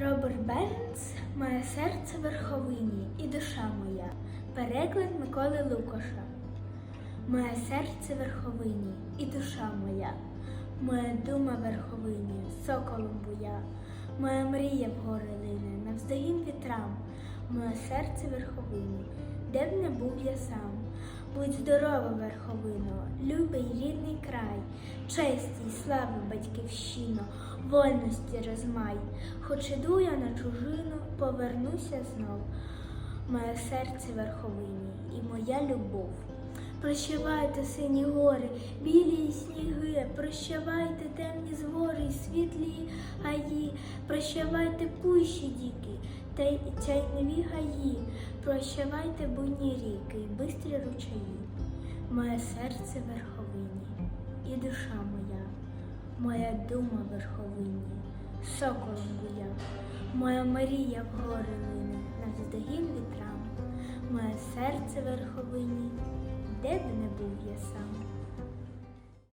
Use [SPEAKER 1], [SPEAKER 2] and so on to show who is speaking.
[SPEAKER 1] Роберт Бернс Моє серце верховині і душа моя. Переклад Миколи Лукаша. Моє серце верховині і душа моя. Моя дума верховині, соколом буя. Моя мрія в гори лине, навздогін вітрам. Моє серце верховині, де б не був я сам. Будь здорова, верховино, честі й слави батьківщино, вольності розмай. Хоч іду я на чужину, повернуся знов. Моє серце верховині і моя любов. Прощавайте сині гори, білі сніги, прощавайте темні звори, й світлі гаї, прощавайте пущі діки, та й чайнові гаї, прощавайте буйні ріки й бистрі ручаї. Моє серце верховині і душа моя, моя дума верховині, соколом буя, моя Марія в гори лине, навздогін вітрам, моє серце верховині, де б не був я сам.